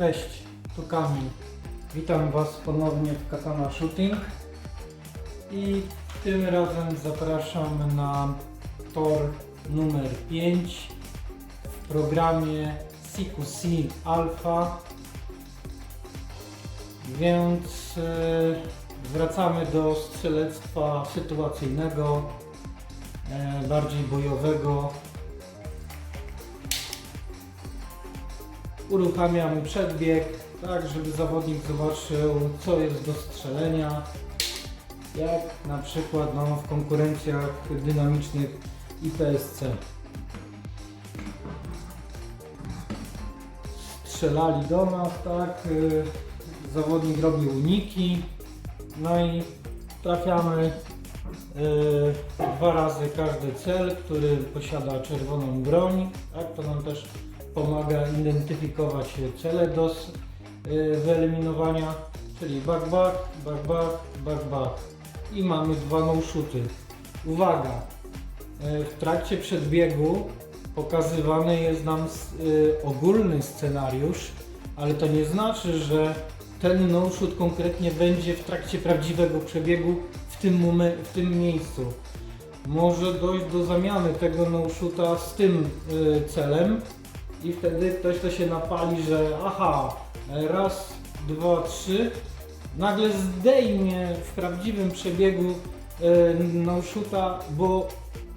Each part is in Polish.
Cześć, tu Kamil. Witam Was ponownie w Katana Shooting i tym razem zapraszam na tor numer 5 w programie CQC Alpha. Więc e, wracamy do strzelectwa sytuacyjnego, e, bardziej bojowego. Uruchamiamy przedbieg, tak żeby zawodnik zobaczył co jest do strzelenia, jak na przykład no, w konkurencjach dynamicznych IPSC. Strzelali do nas, tak, y, zawodnik robi uniki, no i trafiamy y, dwa razy każdy cel, który posiada czerwoną broń, tak, to nam też pomaga identyfikować cele do wyeliminowania, czyli back back, back back, back back i mamy dwa no shooty. Uwaga, y, w trakcie przedbiegu pokazywany jest nam y, ogólny scenariusz, ale to nie znaczy, że ten no shoot konkretnie będzie w trakcie prawdziwego przebiegu w tym, momen- w tym miejscu. Może dojść do zamiany tego no shoota z tym y, celem, i wtedy ktoś to się napali, że aha, raz, dwa, trzy, nagle zdejmie w prawdziwym przebiegu e, no shoota, bo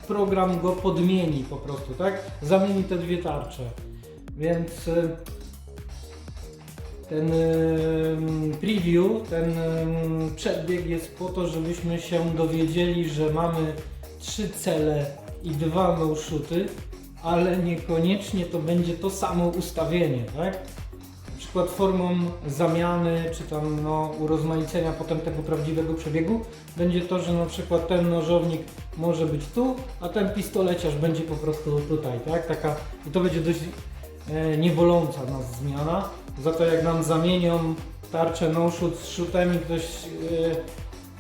program go podmieni po prostu, tak? Zamieni te dwie tarcze. Więc e, ten e, preview, ten przedbieg jest po to, żebyśmy się dowiedzieli, że mamy trzy cele i dwa no shooty, ale niekoniecznie to będzie to samo ustawienie, tak? Na przykład formą zamiany, czy tam no, urozmaicenia potem tego prawdziwego przebiegu będzie to, że na przykład ten nożownik może być tu, a ten pistoleciarz będzie po prostu tutaj, tak? Taka, I to będzie dość e, nieboląca nas zmiana. Za to jak nam zamienią tarczę no shoot z shootem i ktoś e,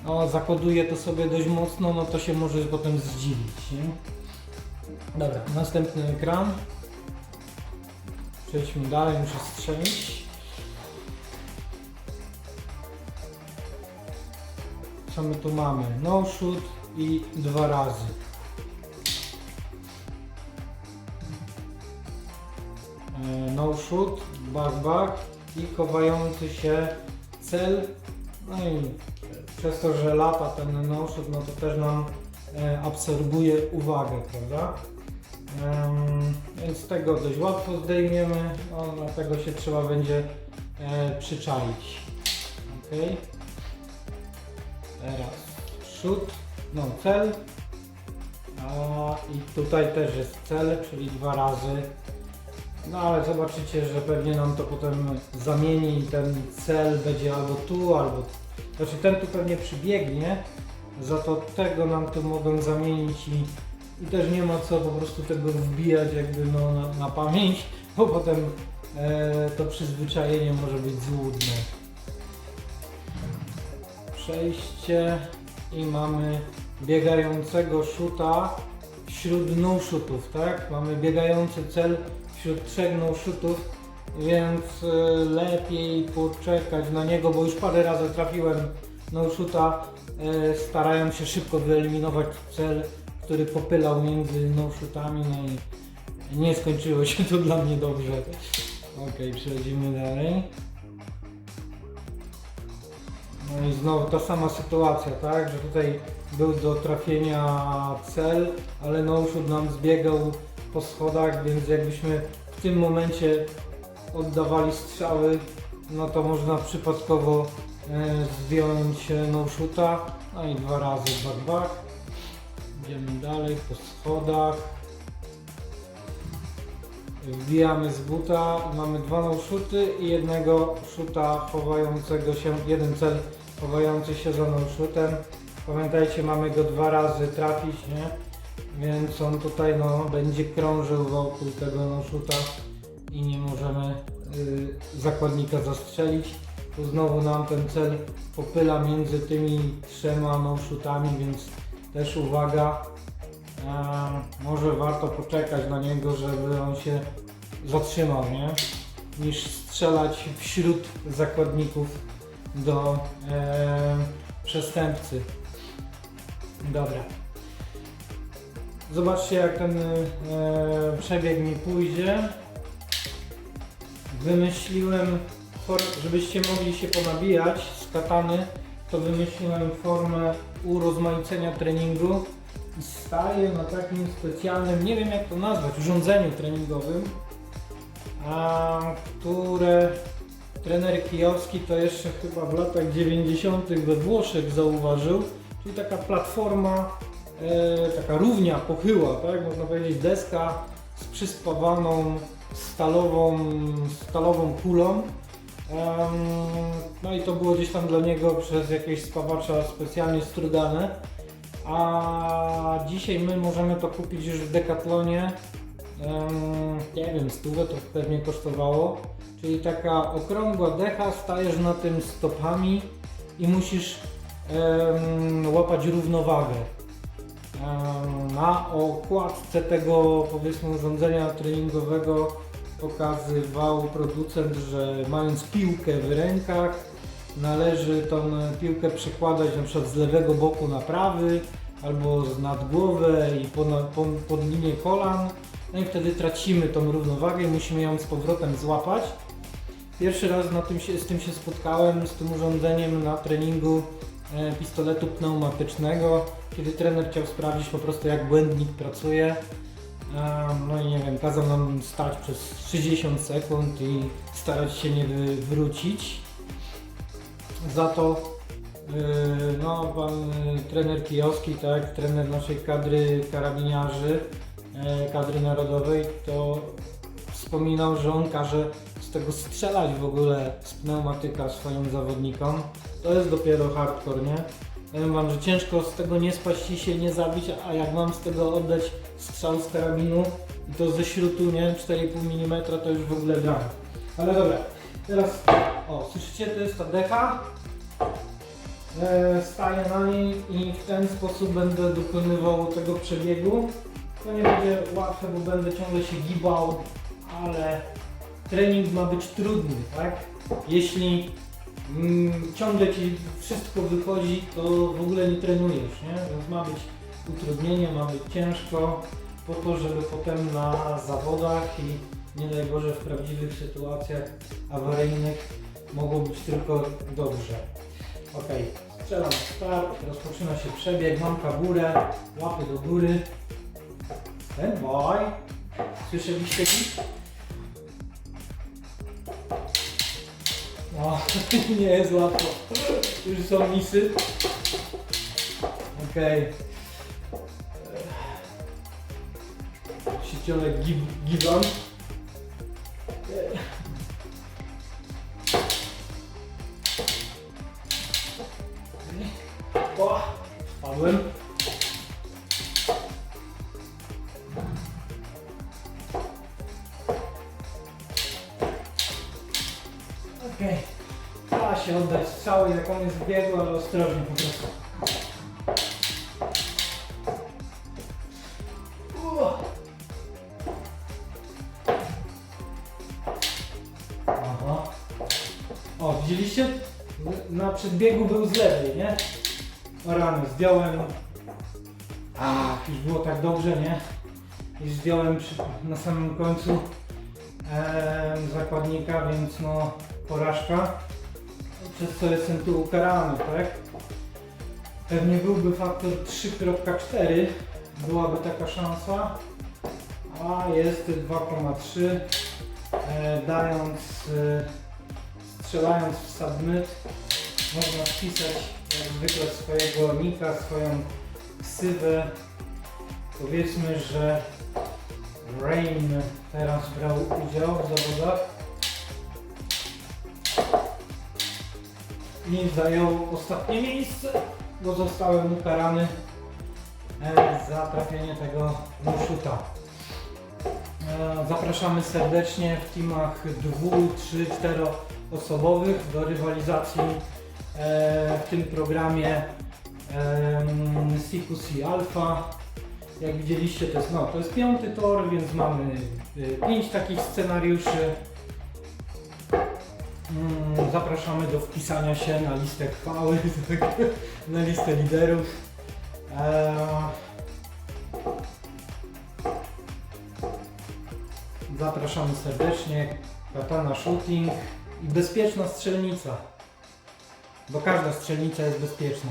no, zakoduje to sobie dość mocno, no to się może potem zdziwić, nie? Dobra, następny ekran. Przejdźmy dalej, muszę strzelić. Co my tu mamy? No shoot i dwa razy. E, No shoot, back back i chowający się cel. No i przez to, że lata ten no shoot, no to też nam absorbuje uwagę, prawda? Więc tego dość łatwo zdejmiemy, no, dlatego się trzeba będzie e, przyczaić. Ok. Teraz shoot, no cel. A, I tutaj też jest cel, czyli dwa razy. No ale zobaczycie, że pewnie nam to potem zamieni i ten cel będzie albo tu, albo znaczy ten tu pewnie przybiegnie, za to tego nam tu mogą zamienić i, i też nie ma co po prostu tego wbijać jakby no, na, na pamięć, bo potem e, to przyzwyczajenie może być złudne. Przejście i mamy biegającego szuta wśród no shootów, tak? Mamy biegający cel wśród trzech no shootów, więc e, lepiej poczekać na niego, bo już parę razy trafiłem no shoota, e, starając się szybko wyeliminować cel, który popylał między no shootami, no i nie skończyło się to dla mnie dobrze. Ok, przechodzimy dalej. No i znowu ta sama sytuacja, tak, że tutaj był do trafienia cel, ale no shoot nam zbiegał po schodach, więc jakbyśmy w tym momencie oddawali strzały, no to można przypadkowo zdjąć e, no shoota, no i dwa razy back back. Idziemy dalej po schodach. Wbijamy z buta, mamy dwa no shooty i jednego shoota chowającego się, jeden cel chowający się za no shootem. Pamiętajcie, mamy go dwa razy trafić, nie? Więc on tutaj no, będzie krążył wokół tego no i nie możemy y, zakładnika zastrzelić. Tu znowu nam ten cel popyla między tymi trzema no więc też uwaga. Może warto poczekać na niego, żeby on się zatrzymał, nie? niż strzelać wśród zakładników do e, przestępcy. Dobra. Zobaczcie jak ten e, przebieg mi pójdzie. Wymyśliłem, żebyście mogli się ponabijać z katany, to wymyśliłem formę urozmaicenia treningu i staję na takim specjalnym, nie wiem jak to nazwać, urządzeniu treningowym, a które trener Kijowski to jeszcze chyba w latach 90. we Włoszech zauważył, czyli taka platforma, e, taka równia pochyła, tak, można powiedzieć deska z przyspawaną stalową, stalową kulą. No i to było gdzieś tam dla niego przez jakiegoś spawacza specjalnie strugane. A dzisiaj my możemy to kupić już w Decathlonie. Nie wiem, stówę to pewnie kosztowało. Czyli taka okrągła decha, stajesz na tym stopami i musisz łapać równowagę. Na okładce tego powiedzmy urządzenia treningowego pokazywał producent, że mając piłkę w rękach należy tą piłkę przekładać na przykład z lewego boku na prawy albo z nad głowę i ponad, po, pod linię kolan. No i wtedy tracimy tą równowagę i musimy ją z powrotem złapać. Pierwszy raz na tym się, z tym się spotkałem, z tym urządzeniem na treningu e, pistoletu pneumatycznego, kiedy trener chciał sprawdzić po prostu jak błędnik pracuje. No i nie wiem, kazał nam stać przez 60 sekund i starać się nie wy- wrócić. Za to yy, no, pan y, trener Kijowski, tak, trener naszej kadry karabiniarzy, e, kadry narodowej, to wspominał, że on każe z tego strzelać w ogóle z pneumatyka swoim zawodnikom. To jest dopiero hardcore, nie? Powiem wam, że ciężko z tego nie spaść i się nie zabić, a jak mam z tego oddać strzał z karabinu i to ze śrutu, nie? 4,5 mm to już w ogóle gram. Ale dobra, teraz, o, słyszycie, to jest ta decha. E, staję na niej i w ten sposób będę dokonywał tego przebiegu. To nie będzie łatwe, bo będę ciągle się gibał, ale trening ma być trudny, tak? Jeśli mm, ciągle ci wszystko wychodzi, to w ogóle nie trenujesz, nie? Więc ma być utrudnienie, ma być ciężko, po to, żeby potem na zawodach i nie daj Boże w prawdziwych sytuacjach awaryjnych mogło być tylko dobrze. Ok, strzelam start, rozpoczyna się przebieg, mam kaburę, łapy do góry. Stand by. Słyszeliście git? O, nie jest łatwo. Już są misy. Okej. Okay. Sieciolek gib, gibon. O, spadłem. Okej. Da się oddać strzały, jak on jest w biegu, ale ostrożnie po prostu. Aha. O, widzieliście? Na przedbiegu był z lewej, nie? O rany, zdjąłem. A, już było tak dobrze, nie? I zdjąłem przy, na samym końcu em, zakładnika, więc no porażka. Przez co jestem tu ukarany, tak? Pewnie byłby faktor 3.4, byłaby taka szansa, a jest 2,3, e, dając, e, strzelając w submit, można wpisać jak zwykle swojego nika, swoją ksywę. Powiedzmy, że Rain teraz brał udział w zawodach i zajął ostatnie miejsce, bo zostałem ukarany e, za trafienie tego muszuta. E, Zapraszamy serdecznie w teamach dwu, trzy, cztero osobowych do rywalizacji e, w tym programie CQC Alpha. Jak widzieliście, to jest, no, to jest piąty tor, więc mamy pięć takich scenariuszy. Mm, Zapraszamy do wpisania się na listę chwały, na listę liderów. Eee, Zapraszamy serdecznie. Katana Shooting i bezpieczna strzelnica. Bo każda strzelnica jest bezpieczna.